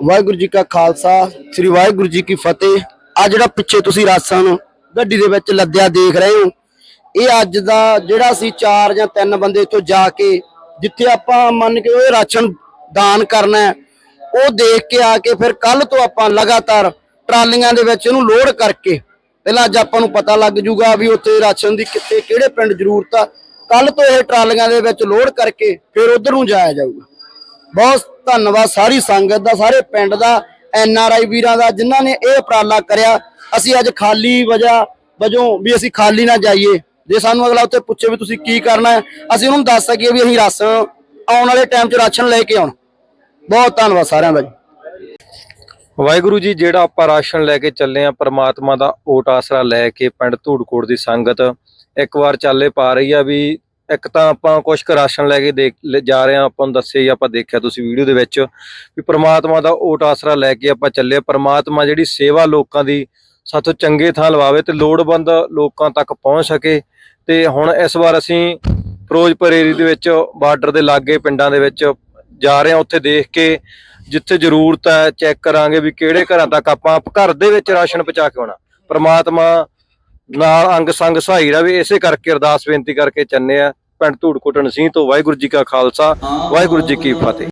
ਵਾਹਿਗੁਰੂ ਜੀ ਕਾ ਖਾਲਸਾ, ਸ੍ਰੀ ਵਾਹਿਗੁਰੂ ਜੀ ਕੀ ਫਤਿਹ। ਆ ਜਿਹੜਾ ਪਿੱਛੇ ਤੁਸੀਂ ਰਾਸ਼ਨ ਗੱਡੀ ਦੇ ਵਿੱਚ ਲੱਦਿਆ ਦੇਖ ਰਹੇ ਹੋ, ਇਹ ਅੱਜ ਦਾ ਜਿਹੜਾ ਸੀ ਚਾਰ ਜਾਂ ਤਿੰਨ ਬੰਦੇ ਇੱਥੋਂ ਜਾ ਕੇ ਜਿੱਥੇ ਆਪਾਂ ਮੰਨ ਕੇ ਉਹ ਰਾਸ਼ਨ ਦਾਨ ਕਰਨਾ ਉਹ ਦੇਖ ਕੇ ਆ ਕੇ ਫਿਰ ਕੱਲ ਤੋਂ ਆਪਾਂ ਲਗਾਤਾਰ ਟਰਾਲੀਆਂ ਦੇ ਵਿੱਚ ਇਹਨੂੰ ਲੋਡ ਕਰਕੇ, ਪਹਿਲਾਂ ਅੱਜ ਆਪਾਂ ਨੂੰ ਪਤਾ ਲੱਗ ਜੂਗਾ ਵੀ ਉੱਥੇ ਰਾਸ਼ਨ ਦੀ ਕਿੱਥੇ ਕਿਹੜੇ ਪਿੰਡ ਜ਼ਰੂਰਤ ਆ। ਕੱਲ ਤੋਂ ਇਹ ਟਰਾਲੀਆਂ ਦੇ ਵਿੱਚ ਲੋਡ ਕਰਕੇ ਫਿਰ ਉਧਰ ਨੂੰ ਜਾਇਆ ਜਾਊਗਾ। ਬਹੁਤ ਧੰਨਵਾਦ ਸਾਰੀ ਸੰਗਤ ਦਾ, ਸਾਰੇ ਪਿੰਡ ਦਾ, ਐਨ ਆਰ ਆਈ ਵੀਰਾਂ ਦਾ, ਜਿਨ੍ਹਾਂ ਨੇ ਇਹ ਉਪਰਾਲਾ ਕਰਿਆ। ਅਸੀਂ ਅੱਜ ਖਾਲੀ ਵਜ੍ਹਾ ਵਜੋਂ ਵੀ ਅਸੀਂ ਖਾਲੀ ਨਾ ਜਾਈਏ। ਜੇ ਸਾਨੂੰ ਅਗਲਾ ਉੱਥੇ ਪੁੱਛੇ ਵੀ ਤੁਸੀਂ ਕੀ ਕਰਨਾ ਹੈ, ਅਸੀਂ ਉਹਨੂੰ ਦੱਸ ਸਕੀਏ ਵੀ ਅਸੀਂ ਰਾਸ਼ਨ ਆਉਣ ਵਾਲੇ ਟਾਈਮ 'ਚ ਰਾਸ਼ਨ ਲੈ ਕੇ ਆਉਣ। ਬਹੁਤ ਧੰਨਵਾਦ ਸਾਰਿਆਂ ਦਾ ਜੀ। ਵਾਹਿਗੁਰੂ ਜੀ, ਜਿਹੜਾ ਆਪਾਂ ਰਾਸ਼ਨ ਲੈ ਕੇ ਚੱਲੇ ਆ ਪ੍ਰਮਾਤਮਾ ਦਾ ਓਟ ਆਸਰਾ ਲੈ ਕੇ ਪਿੰਡ ਧੂੜਕੋਟ ਦੀ ਸੰਗਤ ਇੱਕ ਵਾਰ ਚਾਲੇ ਪਾ ਰਹੀ ਆ ਵੀ ਇੱਕ ਤਾਂ ਆਪਾਂ ਕੁਝ ਕੁ ਰਾਸ਼ਨ ਲੈ ਕੇ ਦੇਖ, ਲੈ- ਜਾ ਰਹੇ ਆ ਆਪਾਂ ਨੂੰ ਦੱਸਿਆ ਹੀ ਆਪਾਂ ਦੇਖਿਆ ਤੁਸੀਂ ਵੀਡੀਓ ਦੇ ਵਿੱਚ ਵੀ ਪ੍ਰਮਾਤਮਾ ਦਾ ਓਟ ਆਸਰਾ ਲੈ ਕੇ ਆਪਾਂ ਚੱਲੇ ਪ੍ਰਮਾਤਮਾ ਜਿਹੜੀ ਸੇਵਾ ਲੋਕਾਂ ਦੀ ਸਾਥੋਂ ਚੰਗੇ ਥਾਂ ਲਵਾਵੇ ਤੇ ਲੋੜਵੰਦ ਲੋਕਾਂ ਤੱਕ ਪਹੁੰਚ ਸਕੇ। ਤੇ ਹੁਣ ਇਸ ਵਾਰ ਅਸੀਂ ਫਿਰੋਜ਼ਪੁਰ ਏਰੀਆ ਦੇ ਵਿੱਚ, ਬਾਰਡਰ ਦੇ ਲਾਗੇ ਪਿੰਡਾਂ ਦੇ ਵਿੱਚ ਜਾ ਰਹੇ ਹਾਂ। ਉੱਥੇ ਦੇਖ ਕੇ ਜਿੱਥੇ ਜ਼ਰੂਰਤ ਹੈ, ਚੈੱਕ ਕਰਾਂਗੇ ਵੀ ਕਿਹੜੇ ਘਰਾਂ ਤੱਕ ਆਪਾਂ ਘਰ ਦੇ ਵਿੱਚ ਰਾਸ਼ਨ ਪਹੁੰਚਾ ਕੇ ਆਉਣਾ। ਪ੍ਰਮਾਤਮਾ ਨਾਲ ਅੰਗ ਸੰਗ ਸਹਾਈ ਰਵੇ, ਇਸੇ ਕਰਕੇ ਅਰਦਾਸ ਬੇਨਤੀ ਕਰਕੇ ਚੰਨੇ ਆ। ਪਿੰਡ ਧੂੜਕੋਟਣ ਸਿੰਘ ਤੋਂ ਵਾਹਿਗੁਰੂ ਜੀ ਕਾ ਖਾਲਸਾ, ਵਾਹਿਗੁਰੂ ਜੀ ਕੀ ਫਤਿਹ।